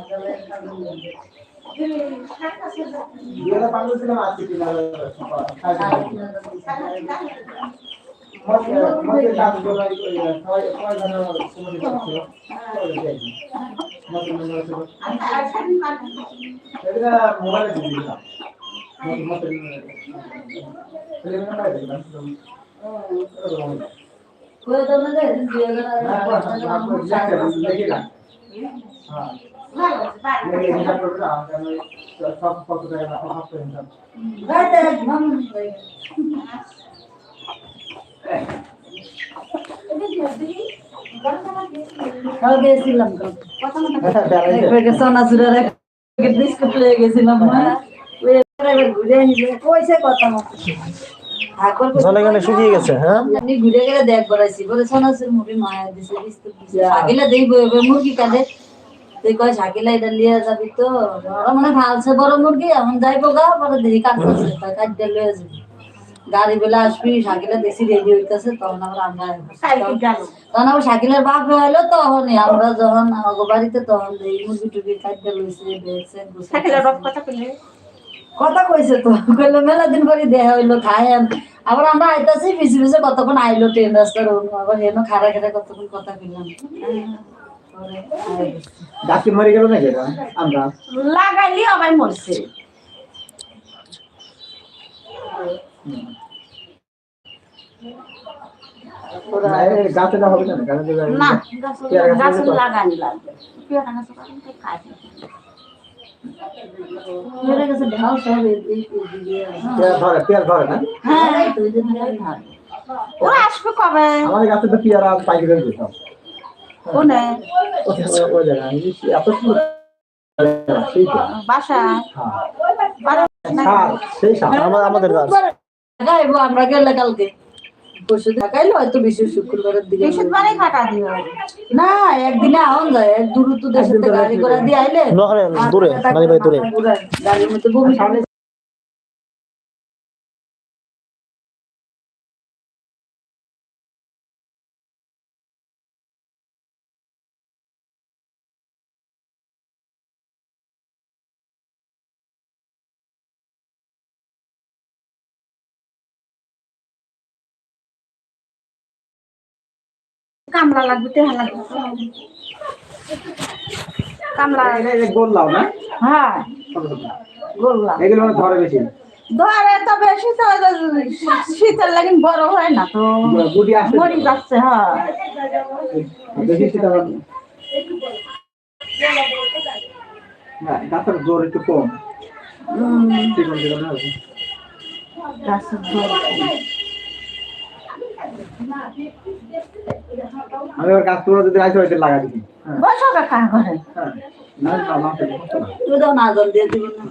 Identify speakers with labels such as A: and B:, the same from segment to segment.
A: করে মোবাইলে দিয়ে দিলাম মধ্যে মধ্যে টেলিভিশন পাই দিলাম দেখি না হ্যাঁ
B: গেছিলাম সোনা বিস্কুট লয়ে গেছিলাম ঘুরে নিয়ে কইছে কথা মতো
C: গেলে শুকিয়ে গেছে হ্যাঁ?
B: আমি ঘুরে গেলে দেখ বেড়াইছি। বলে সোনাচুর মুড়ি মায়া দিছে বিস্কুট দিছে। শাকিলা দেই মুরগি কাঁদে। তুই কয় শাকিলা এটা লিয়ে যাবি তো? ওরা মানে ভালছে বড় মুরগি এখন যাইবো গা পরে দেখি কাটতেছে কয় কাটতে লয়ে যাবি? গাড়ি বেলা আসবি শাকিলা দেখছি রেডি হইতেছে তখন আমরা আমরা তখন আবার শাকিলের বাপ হইল তখনই আমরা যখন বাড়িতে তখন এই মুরগি টুরগি কাটতে লইছে দেখছে কথা কইছে তো কইলো মেলা দিন পরে দেখা হইল খাই আবার আমরা আইতাছি পিছে পিছে কতক্ষণ আইলো ট্রেন রাস্তার আবার এনো খারা খারা কতক্ষণ কথা কইলাম। গেছে।
A: ডাকি মরে গেল নাকি এটা? আমরা।
D: লাগাইলি আবার মরছে।
A: না, গাছে হবে না গাছে
D: না
A: পেয়ারা গাছ
D: গাছ
A: তো-
D: লাগানি লাগবে পেয়ারা গাছ লাগানি খাই
B: মেরে গেছে ঢাল সব এই- এই- এই দিকে।
A: পেয়ারা ধরে পেয়ারা ধরে না?
B: হ্যাঁ। তুই যে ধরে ধর।
D: ওরা আসবে কবে?
A: আমাদের গাছে তো পেয়ারা পাইকে ধরে দিতাম
D: কোনে? বাসা।
C: আমাদের
B: আমরা গেলে কালকে। পরশু হয়তো বিশেষ শুক্রবারের দিকে
D: বৃহস্পতিবারে কাটা দিও।
B: না একদিনে যায় এক গাড়ি করে দিয়ে আইলে
C: দূরে দূরে।
B: গাড়ির মধ্যে বমি
D: কামলা লাগবে তেহা লাগবে। কামলা
A: এটা- এটা গোল লাও না?
D: হ্যাঁ। গোল্লা
A: এগুলো মানে ধরে বেশি।
D: ধরে তো বেশি তো শীতের লাগিন বড় হয় না তো। মরি যাচ্ছে হ্যাঁ।
A: গাছের জোর একটু কম।
D: গাছের জোর।
A: আমি ওর গাছ পুরো যদি রাইতে হইতে লাগা দিই হ্যাঁ।
D: বসো কাকা ঘরে
A: হ্যাঁ। না না না।
B: তুই দাও না জল দিয়ে দিব না।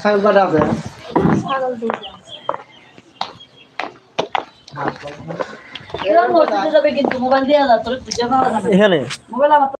A: ছাগল আছে
B: মসজিদে যাবে কিন্তু মোবাইল দিয়ে দাও তোর না।
C: এখানে?
B: মোবাইল আমার